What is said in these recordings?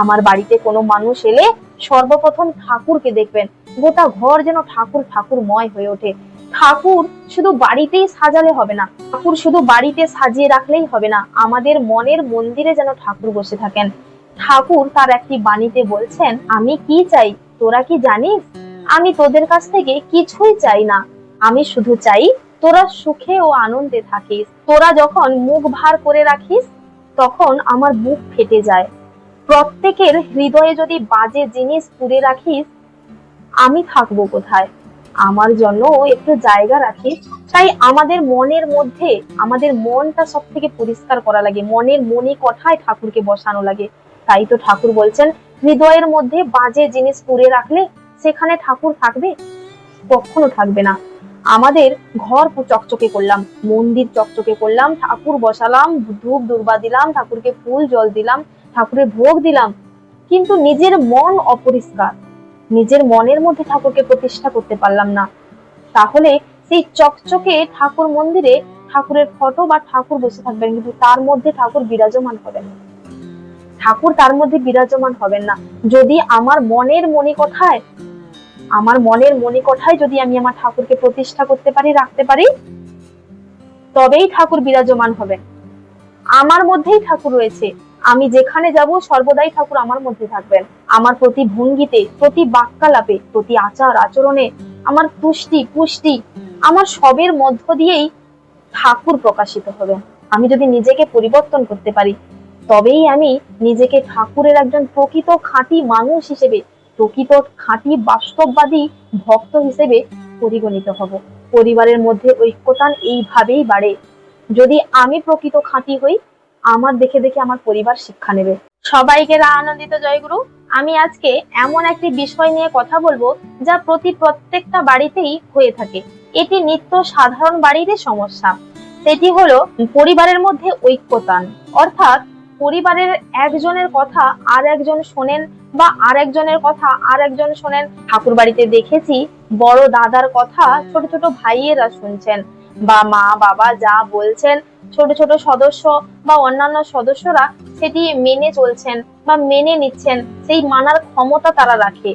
আমার বাড়িতে কোনো মানুষ এলে সর্বপ্রথম ঠাকুরকে দেখবেন। গোটা ঘর যেন ঠাকুর ঠাকুরময় হয়ে ওঠে। ঠাকুর শুধু বাড়িতেই সাজালে হবে না, ঠাকুর শুধু বাড়িতে সাজিয়ে রাখলেই হবে না, আমাদের মনের মন্দিরে যেন ঠাকুর বসে থাকেন। ঠাকুর তার একটি বাণীতে বলছেন, আমি কি চাই? তোরা কি জানিস? আমি তোদের কাছ থেকে কিছুই চাই না। আমি শুধু চাই তোরা সুখে ও আনন্দে থাকিস। তোরা যখন মুখ ভার করে রাখিস, তখন আমার বুক ফেটে যায়। প্রত্যেকের হৃদয়ে যদি বাজে জিনিস পুড়ে রাখিস, আমি থাকব কোথায়? আমার জন্য একটু জায়গা রাখিস। তাই আমাদের মনের মধ্যে, আমাদের মনটা সব থেকে পরিষ্কার করা লাগে। মনের মনে কথায় ঠাকুরকে বসানো লাগে। তাই তো ঠাকুর বলছেন, হৃদয়ের মধ্যে বাজে জিনিস পুড়ে রাখলে সেখানে ঠাকুর থাকবে? কখনো থাকবে না। আমাদের ঘর চকচকে করলাম, মন্দির চকচকে করলাম, ঠাকুর বসালাম, ধূপ দুর্বা দিলাম, ঠাকুরকে ফুল জল দিলাম। ঠাকুরের ভোগ দিলাম, কিন্তু নিজের মন অপরিষ্কার। নিজের মনের মধ্যে ঠাকুরকে প্রতিষ্ঠা করতে পারলাম না। তাহলে সেই চকচকে ঠাকুর মন্দিরে ঠাকুরের ফটো বা ঠাকুর বসে থাকবেন, কিন্তু তার মধ্যে ঠাকুর বিরাজমান হবেন। ঠাকুর তার মধ্যে বিরাজমান হবেন না। যদি আমার মনের মনে কথায় আমার মনের মনে কথায় যদি আমি আমার ঠাকুরকে প্রতিষ্ঠা করতে পারি, রাখতে পারি, তবেই ঠাকুর বিরাজমান হবেন। আমার মধ্যেই ঠাকুর রয়েছে। আমি যেখানে যাব সর্বদাই ঠাকুর আমার মধ্যে থাকবেন। আমার প্রতি ভঙ্গিতে, প্রতি বাক্যালাপে, প্রতি আচার আচরণে, আমার তুষ্টি, পুষ্টি, আমার সবের মধ্য দিয়েই ঠাকুর প্রকাশিত হবে। আমি যদি নিজেকে পরিবর্তন করতে পারি, তবেই আমি নিজেকে ঠাকুরের একজন প্রকৃত খাঁটি মানুষ হিসেবে, প্রকৃত খাঁটি বাস্তববাদী ভক্ত হিসেবে পরিগণিত হব। পরিবারের মধ্যে ঐক্যতান এইভাবেই বাড়ে। যদি আমি প্রকৃত খাঁটি হই আমার দেখে দেখে আমার পরিবার শিক্ষা নেবে। সবাইকে রা আনন্দিত জয়গুরু। আমি আজকে এমন একটি বিষয় নিয়ে কথা বলব যা প্রতি প্রত্যেকটা বাড়িতেই হয়ে থাকে। এটি নিত্য সাধারণ বাড়িরই সমস্যা। সেটি হলো পরিবারের মধ্যে ঐক্যতান। অর্থাৎ পরিবারের একজনের কথা আর একজন শোনেন বা আর একজনের কথা আর একজন শোনেন। ঠাকুর বাড়িতে দেখেছি বড় দাদার কথা ছোট ছোট ভাইয়েরা শুনছেন। বা মা, বাবা যা বলছেন, ছোট ছোট সদস্য বা অন্যান্য সদস্যরা সেটি মেনে চলছেন বা মেনে নিচ্ছেন, সেই মানার ক্ষমতা তারা রাখে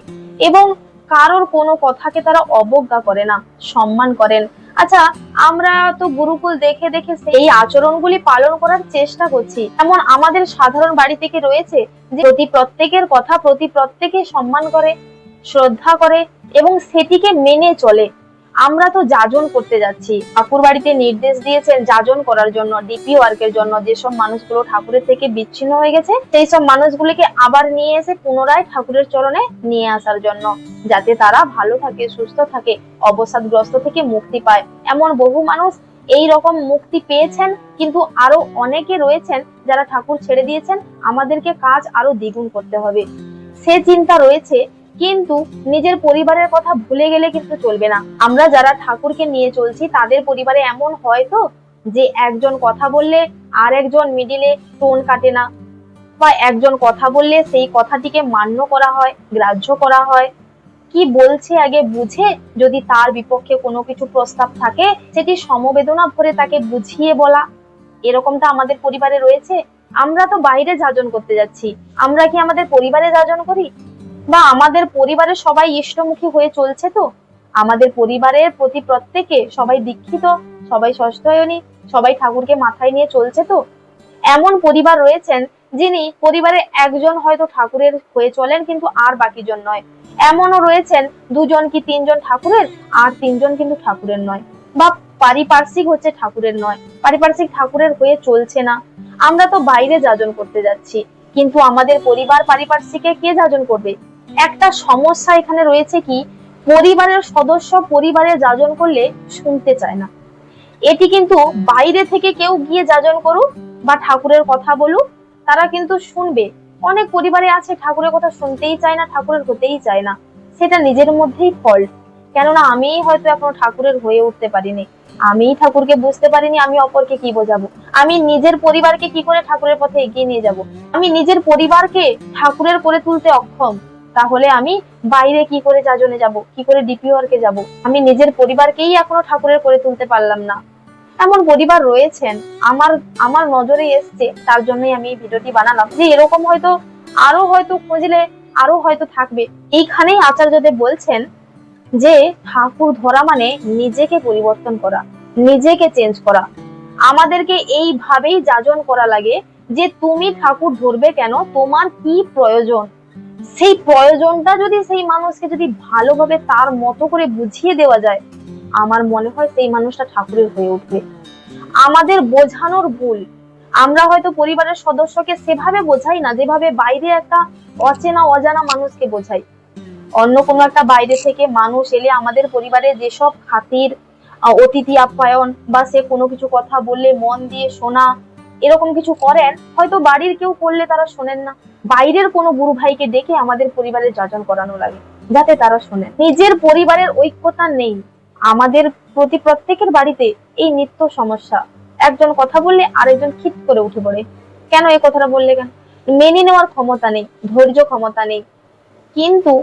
এবং কারোর কোনো কথাকে তারা অবজ্ঞা করে না, সম্মান করেন। আচ্ছা আমরা তো গুরুকুল দেখে দেখে সেই আচরণগুলি পালন করার চেষ্টা করছি। এমন আমাদের সাধারণ বাড়ি থেকে রয়েছে যে প্রতি প্রত্যেকের কথা প্রতি প্রত্যেকে সম্মান করে, শ্রদ্ধা করে এবং সেটিকে মেনে চলে। আমরা তো যাজন করতে যাচ্ছি। ঠাকুর বাড়িতে নির্দেশ দিয়েছেন যাজন করার জন্য ডিপি ওয়ার্কের জন্য। যেসব মানুষগুলো ঠাকুরের থেকে বিচ্ছিন্ন হয়ে গেছে সেই সব মানুষগুলিকে আবার নিয়ে এসে পুনরায় ঠাকুরের চরণে নিয়ে আসার জন্য, যাতে তারা ভালো থাকে, সুস্থ থাকে, অবসাদগ্রস্ত থেকে মুক্তি পায়। এমন বহু মানুষ এই রকম মুক্তি পেয়েছেন, কিন্তু আরও অনেকে রয়েছেন যারা ঠাকুর ছেড়ে দিয়েছেন। আমাদেরকে কাজ আরও দ্বিগুণ করতে হবে। সে চিন্তা রয়েছে কিন্তু নিজের পরিবারের কথা ভুলে গেলে কিন্তু চলবে না। আমরা যারা ঠাকুরকে নিয়ে চলছি, তাদের পরিবারে এমন হয় তো যে একজন কথা বললে আর একজন মিডিলে টোন কাটে না। বা একজন কথা বললে সেই কথাটিকে মান্য করা হয়, গ্রাহ্য করা হয়। কি বলছে আগে বুঝে যদি তার বিপক্ষে কোনো কিছু প্রস্তাব থাকে, সেটি সমবেদনা ভরে তাকে বুঝিয়ে বলা। এরকমটা আমাদের পরিবারে রয়েছে। আমরা তো বাইরে যাজন করতে যাচ্ছি। আমরা কি আমাদের পরিবারে যাজন করি? বা আমাদের পরিবারের সবাই ইষ্টমুখী হয়ে চলছে তো? আমাদের পরিবারের প্রতি প্রত্যেকে সবাই দীক্ষিত, সবাই ষষ্ঠয়নী সবাই ঠাকুরকে মাথায় নিয়ে চলছে তো? এমন পরিবার রয়েছেন যিনি পরিবারে একজন হয়তো ঠাকুরের হয়ে চলেন কিন্তু আর বাকিজন নয়। এমনও রয়েছেন দুজন কি তিনজন ঠাকুরের, আর তিনজন কিন্তু ঠাকুরের নয়। বা পারিপার্শ্বিক হচ্ছে ঠাকুরের নয়। পারিপার্শ্বিক ঠাকুরের হয়ে চলছে না। আমরা তো বাইরে যাজন করতে যাচ্ছি। কিন্তু আমাদের পরিবার পারিপার্শ্বিকে কে যাজন করবে? একটা সমস্যা এখানে রয়েছে কি, পরিবারের সদস্য পরিবারে যাজন করলে শুনতে চায় না। এটি কিন্তু বাইরে থেকে কেউ গিয়ে যাজন করুক বা ঠাকুরের কথা বলুক, তারা কিন্তু শুনবে। অনেক পরিবারে আছে ঠাকুরের কথা শুনতেই চায় না, ঠাকুরের হতেই চায় না। সেটা নিজের মধ্যেই ফল্ট কেননা আমিই হয়তো এখনও ঠাকুরের হয়ে উঠতে পারিনি। আমিই ঠাকুরকে বুঝতে পারিনি আমি অপরকে কি বোঝাবো। আমি নিজের পরিবারকে কি করে ঠাকুরের পথে এগিয়ে নিয়ে যাব? আমি নিজের পরিবারকে ঠাকুরের করে তুলতে অক্ষম। তাহলে আমি বাইরে কি করে যাজনে যাব? কি করে ডিপিওয়ারকে যাব? আমি নিজের পরিবারকেই এখনও ঠাকুরের করে তুলতে পারলাম না। এমন পরিবার রয়েছেন, আমার আমার নজরে এসছে, তার জন্যই আমি এই ভিডিওটি বানালাম। যে এরকম হয়তো আরও হয়তো খুঁজলে আরও হয়তো থাকবে। এইখানেই আচার্যদেব বলছেন যে, ঠাকুর ধরা মানে নিজেকে পরিবর্তন করা, নিজেকে চেঞ্জ করা। আমাদেরকে এইভাবেই যাজন করা লাগে যে, তুমি ঠাকুর ধরবে কেন? তোমার কি প্রয়োজন? সেই প্রয়োজনটা যদি সেই মানুষকে যদি ভালোভাবে তার মতো করে বুঝিয়ে দেওয়া যায়, আমার মনে হয় সেই মানুষটা ঠাকুরের হয়ে উঠবে। আমাদের বোঝানোর ভুল। আমরা হয়তো পরিবারের সদস্যকে সেভাবে বোঝাই না, যেভাবে বাইরে একটা অচেনা, অজানা মানুষকে বোঝাই। অন্য কোনো একটা বাইরে থেকে মানুষ এলে আমাদের পরিবারে যেসব খাতির অতিথি আপ্যায়ন বা সে কোনো কিছু কথা বললে, মন দিয়ে শোনা, এরকম কিছু করেন, হয়তো বাড়ির কেউ করলে তারা শোনেন না। বাইরের কোনো গুরু ভাইকে ডেকে আমাদের পরিবারের যাজন করানো লাগে, যাতে তারা শোনে। নিজের পরিবারের ঐক্যতা নেই। আমাদের প্রতি প্রত্যেকের বাড়িতে এই নিত্য সমস্যা। একজন কথা বললে আরেকজন খিট করে উঠে পড়ে। কেন এই কথাটা বললে কেন? মেনে নেওয়ার ক্ষমতা নেই, ধৈর্য ক্ষমতা নেই। কিন্তু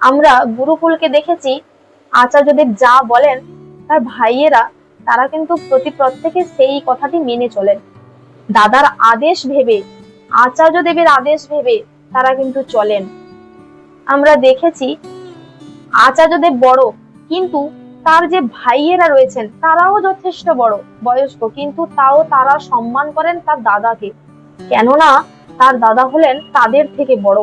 আমরা গুরুকুলকে দেখেছি আচার্যদের যা বলেন, তার ভাইয়েরা, তারা কিন্তু প্রতি প্রত্যেকে সেই কথাটি মেনে চলেন। দাদার আদেশ ভেবে আচার্য দেবের আদেশ ভেবে তারা কিন্তু চলেন। আমরা দেখেছি আচার্যদেব বড়, কিন্তু তার যে ভাইয়েরা রয়েছেন, তারাও যথেষ্ট বড়, বয়স্ক, কিন্তু তাও তারা সম্মান করেন তার দাদাকে। কেননা তার দাদা হলেন তাদের থেকে বড়।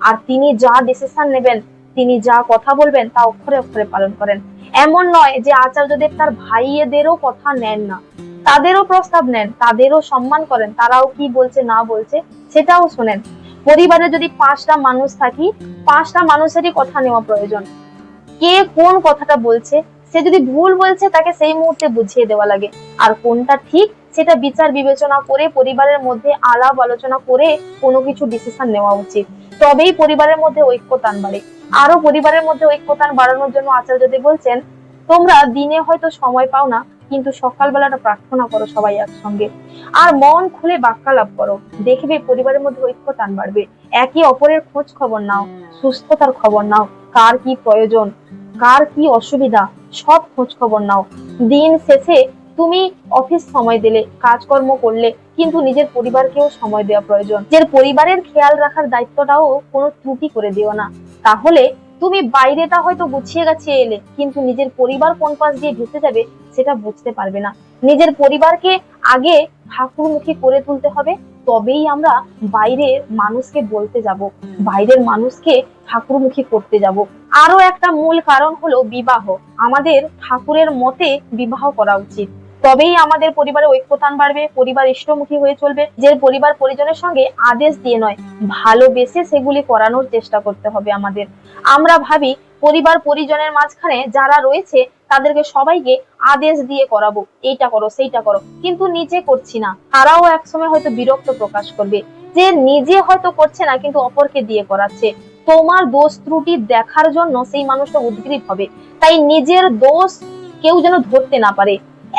আর তিনি যা ডিসিশন নেবেন, তিনি যা কথা বলবেন, তা অক্ষরে অক্ষরে পালন করেন। এমন নয় যে আচার্যদেব তার ভাইয়েদেরও কথা নেন না। তাদেরও প্রস্তাব নেন, তাদেরও সম্মান করেন, তারাও কি বলছে, না বলছে, সেটাও শোনেন। পরিবারে যদি পাঁচটা মানুষ থাকি, পাঁচটা মানুষেরই কথা নেওয়া প্রয়োজন। কে কোন কথাটা বলছে, সে যদি ভুল বলছে, তাকে সেই মুহূর্তে বুঝিয়ে দেওয়া লাগে। আর কোনটা ঠিক, সেটা বিচার বিবেচনা করে, পরিবারের মধ্যে আলাপ আলোচনা করে কোনো কিছু ডিসিশন নেওয়া উচিত। তবেই পরিবারের মধ্যে ঐক্যতান বাড়ে। আরও পরিবারের মধ্যে ঐক্যতান বাড়ানোর জন্য আচার্যদেব বলছেন, তোমরা দিনে হয়তো সময় পাও না কিন্তু সকালবেলাটা প্রার্থনা করো সবাই একসঙ্গে। আর মন খুলে বাক্যালাপ করো। দেখবে পরিবারের মধ্যে ঐক্যতান বাড়বে। একে অপরের খোঁজ খবর নাও সুস্থতার খবর নাও কার কি প্রয়োজন কার কি অসুবিধা সব খোঁজ খবর নাও। দিন শেষে তুমি অফিস সময় দিলে কাজকর্ম করলে কিন্তু নিজের পরিবারকেও সময় দেওয়া প্রয়োজন। নিজের পরিবারের খেয়াল রাখার দায়িত্বটাও কোনো ত্রুটি করে দিও না। তাহলে তুমি বাইরেটা হয়তো গুছিয়ে গাছিয়ে এলে, কিন্তু নিজের পরিবার কোন পাশ দিয়ে ভেসে যাবে সেটা বুঝতে পারবে না। নিজের পরিবারকে আগে ঠাকুরমুখী করে তুলতে হবে, তবেই আমরা বাইরের মানুষকে বলতে যাব, বাইরের মানুষকে ঠাকুরমুখী করতে যাব। আরও একটা মূল কারণ হলো বিবাহ। আমাদের ঠাকুরের মতে বিবাহ করা উচিত। তবেই আমাদের পরিবারে ঐক্যতান বাড়বে, পরিবার ইষ্টমুখী হয়ে চলবে। যে পরিবার পরিজনের সঙ্গে আদেশ দিয়ে নয়, ভালোবেসে সেগুলি করানোর চেষ্টা করতে হবে আমাদের। আমরা ভাবি, পরিবার পরিজনের মাঝখানে যারা রয়েছে, তাদেরকে সবাইকে আদেশ দিয়ে করাবো, এইটা করো, সেইটা করো। কিন্তু নিজে করছি না। তারাও একসময় হয়তো বিরক্ত প্রকাশ করবে। যে নিজে হয়তো করছে না, কিন্তু অপরকে দিয়ে করাচ্ছে। তোমার দোষ ত্রুটি দেখার জন্য সেই মানুষটা উদ্গ্রীব হবে। তাই নিজের দোষ কেউ যেন ধরতে না পারে।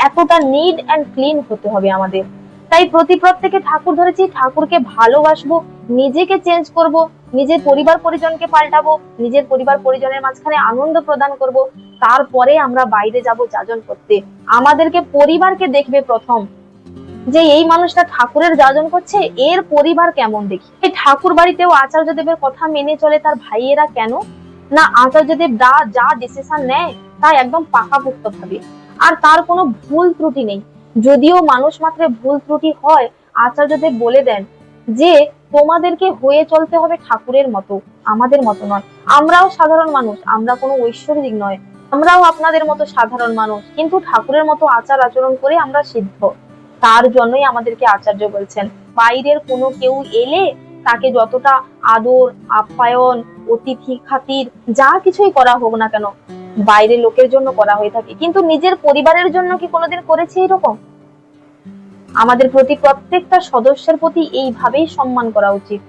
এতটা নিড অ্যান্ড ক্লিন হতে হবে আমাদের। তাই প্রতি প্রত্যেকে ঠাকুর ধরেছি, ঠাকুরকে ভালোবাসবো, নিজেকে চেঞ্জ করব, নিজের পরিবার পরিজনকে পাল্টাবো, নিজের পরিবার পরিজনের মাঝখানে আনন্দ প্রদান করব, তারপরে আমরা বাইরে যাব যাজন করতে। আমাদেরকে পরিবারকে দেখবে প্রথম। যে এই মানুষটা ঠাকুরের যাজন করছে, এর পরিবার কেমন দেখি? এই ঠাকুর বাড়িতেও আচার্য দেবের কথা মেনে চলে তার ভাইয়েরা কেন? না, আচার্য দেব যা যা ডিসিশন নেয়, তা একদম পাকাপোক্ত ভাবে। আর তার কোনো ভুল ত্রুটি নেই। যদিও মানুষ মাত্রে ভুল ত্রুটি হয়, আচার্যদেব বলে দেন যে, তোমাদেরকে হয়ে চলতে হবে ঠাকুরের মতো, আমাদের মতো নয়। আমরাও সাধারণ মানুষ, আমরা কোনো ঐশ্বরিক নয়। আমরাও আপনাদের মতো সাধারণ মানুষ, কিন্তু ঠাকুরের মতো আচার আচরণ করে আমরা সিদ্ধ। তার জন্যই আমাদেরকে আচার্য বলছেন, বাইরের কোনো কেউ এলে তাকে যতটা আদর, আপ্যায়ন, অতিথি খাতির, যা কিছুই করা হোক না কেন বাইরের লোকের জন্য করা হয়ে থাকে। কিন্তু নিজের পরিবারের জন্য কি কোনোদিন করেছে এরকম? আমাদের প্রতি প্রত্যেকটা সদস্যের প্রতি এইভাবেই সম্মান করা উচিত।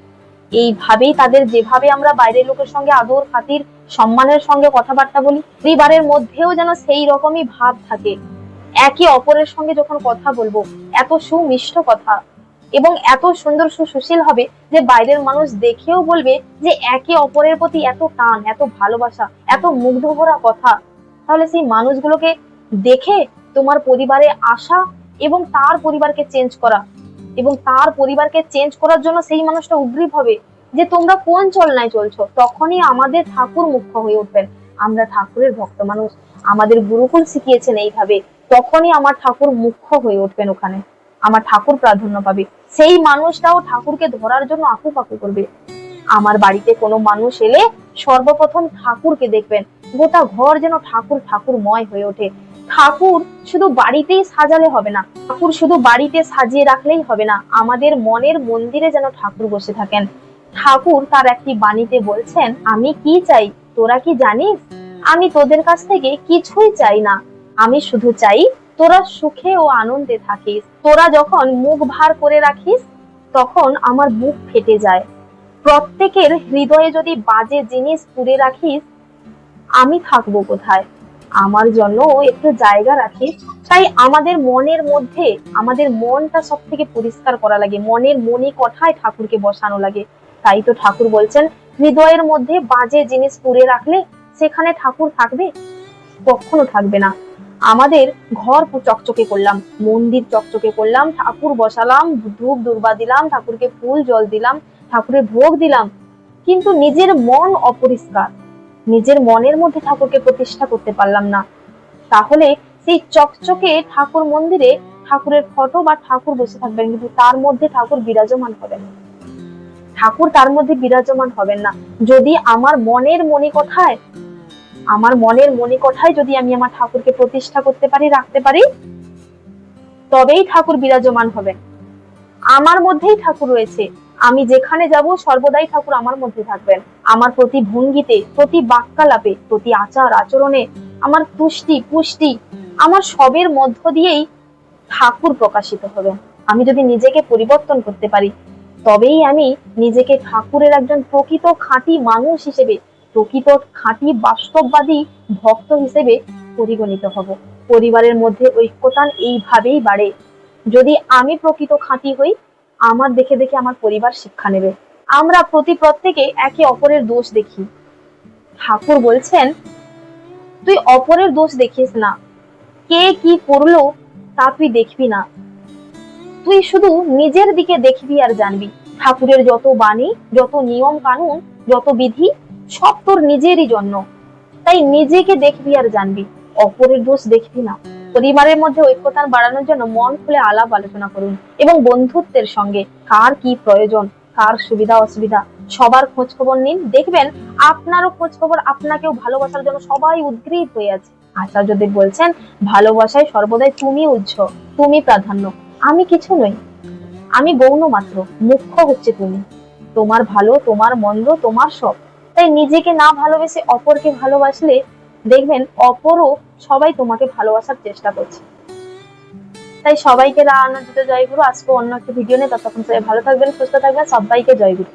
এইভাবেই তাদের যেভাবে আমরা বাইরের লোকের সঙ্গে আদর, খাতির, সম্মানের সঙ্গে কথাবার্তা বলি, পরিবারের মধ্যেও যেন সেই রকমই ভাব থাকে। একে অপরের সঙ্গে যখন কথা বলব, এত সুমিষ্ট কথা। এবং এত সুন্দর সুশীল হবে যে বাইরের মানুষ দেখেও বলবে যে একে অপরের প্রতি এত টান, এত ভালোবাসা, এত মুগ্ধ ভরা কথা। তাহলে সেই মানুষগুলোকে দেখে তোমার পরিবারে আসা এবং তার পরিবারকে চেঞ্জ করা। এবং তার পরিবারকে চেঞ্জ করার জন্য সেই মানুষটা উগ্রীব হবে যে তোমরা কোন চলনায় চলছো? তখনই আমাদের ঠাকুর মুখ্য হয়ে উঠবেন। আমরা ঠাকুরের ভক্ত মানুষ। আমাদের গুরুকুল শিখিয়েছেন এইভাবে। তখনই আমার ঠাকুর মুখ্য হয়ে উঠবেন ওখানে। আমার ঠাকুর প্রাধান্য পাবে। সেই মানুষটাও ঠাকুরকে ধরার জন্য আকু পাকু করবে। আমার বাড়িতে কোনো মানুষ এলে সর্বপ্রথম ঠাকুরকে দেখবেন। গোটা ঘর যেন ঠাকুর ঠাকুরময় হয়ে ওঠে। ঠাকুর শুধু বাড়িতেই সাজালে হবে না। ঠাকুর শুধু বাড়িতে সাজিয়ে রাখলেই হবে না। আমাদের মনের মন্দিরে যেন ঠাকুর বসে থাকেন। ঠাকুর তার একটি বাণীতে বলছেন, আমি কি চাই? তোরা কি জানিস? আমি তোদের কাছ থেকে কিছুই চাই না। আমি শুধু চাই তোরা সুখে ও আনন্দে থাকিস। তোরা যখন মুখ ভার করে রাখিস, তখন আমার মুখ ফেটে যায়। প্রত্যেকের হৃদয়ে যদি বাজে জিনিস পুড়ে রাখিস, আমি থাকব কোথায়? আমার জন্য একটু জায়গা রাখিস। তাই আমাদের মনের মধ্যে, আমাদের মনটা সব থেকে পরিষ্কার করা লাগে। মনের মনে কথায় ঠাকুরকে বসানো লাগে। তাই তো ঠাকুর বলছেন, হৃদয়ের মধ্যে বাজে জিনিস পুড়ে রাখলে সেখানে ঠাকুর থাকবে? কখনো থাকবে না। আমাদের ঘর চকচকে করলাম, মন্দির চকচকে করলাম, ঠাকুর বসালাম, ধূপ দুর্বা দিলাম, ঠাকুরকে ফুল জল দিলাম, ঠাকুরের ভোগ দিলাম। কিন্তু নিজের মন অপরিষ্কার। নিজের মনের মধ্যে ঠাকুরকে প্রতিষ্ঠা করতে পারলাম না। তাহলে সেই চকচকে ঠাকুর মন্দিরে ঠাকুরের ফটো বা ঠাকুর বসে থাকবেন, কিন্তু তার মধ্যে ঠাকুর বিরাজমান হবেন। ঠাকুর তার মধ্যে বিরাজমান হবেন না। যদি আমার মনের মনে কথায় আমার মনের মনে কথায় যদি আমি আমার ঠাকুরকে প্রতিষ্ঠা করতে পারি, রাখতে পারি, তবেই ঠাকুর বিরাজমান হবেন আমার মধ্যেই ঠাকুর রয়েছে। আমি যেখানে যাব, সর্বদাই ঠাকুর আমার মধ্যে থাকবেন। আমার প্রতি ভঙ্গিতে, প্রতি বাক্যালাপে, প্রতি আচার আচরণে, আমার তুষ্টি পুষ্টি আমার সবের মধ্য দিয়েই ঠাকুর প্রকাশিত হবেন আমি যদি নিজেকে পরিবর্তন করতে পারি, তবেই আমি নিজেকে ঠাকুরের একজন প্রকৃত খাঁটি মানুষ হিসেবে প্রকৃত খাঁটি বাস্তববাদী ভক্ত হিসেবে পরিগণিত হব। পরিবারের মধ্যে ঐক্যতান এইভাবেই বাড়ে। যদি আমি প্রকৃত খাঁটি হই, আমার দেখে দেখে আমার পরিবার শিক্ষা নেবে। আমরা প্রতি প্রত্যেকে একে অপরের দোষ দেখি। ঠাকুর বলছেন, তুই অপরের দোষ দেখিস না। কে কি করল তা তুই দেখবি না। তুই শুধু নিজের দিকে দেখবি আর জানবি। ঠাকুরের যত বাণী, যত নিয়ম কানুন যত বিধি সব তোর নিজেরই জন্য। তাই নিজেকে দেখবি আর জানবি, অপরের দোষ দেখবি না। পরিবারের মধ্যে ঐক্যতান বাড়ানোর জন্য মন খুলে আলাপ আলোচনা করুন এবং বন্ধুত্বের সঙ্গে কার কি প্রয়োজন, কার সুবিধা অসুবিধা, সবার খোঁজ খবর নিন। দেখবেন আপনারও খোঁজ খবর আপনাকেও ভালোবাসার জন্য সবাই উদ্গ্রীব হয়ে আছে। আচার্যদেব বলছেন, ভালোবাসায় সর্বদাই তুমি উজ্জ তুমি প্রাধান্য। আমি কিছু নই, আমি গৌণ মাত্র, মুখ্য হচ্ছে তুমি। তোমার ভালো, তোমার মন্দ, তোমার সব। তাই নিজেকে না ভালোবেসে অপরকে ভালোবাসলে দেখবেন অপরও সবাই তোমাকে ভালোবাসার চেষ্টা করছে। তাই সবাইকে রা আনন্দিত জয়গুরু। আজকে অন্য একটা ভিডিও নিয়ে ততক্ষণ সবাই ভালো থাকবেন, সুস্থ থাকবেন। সবাইকে জয়গুরু।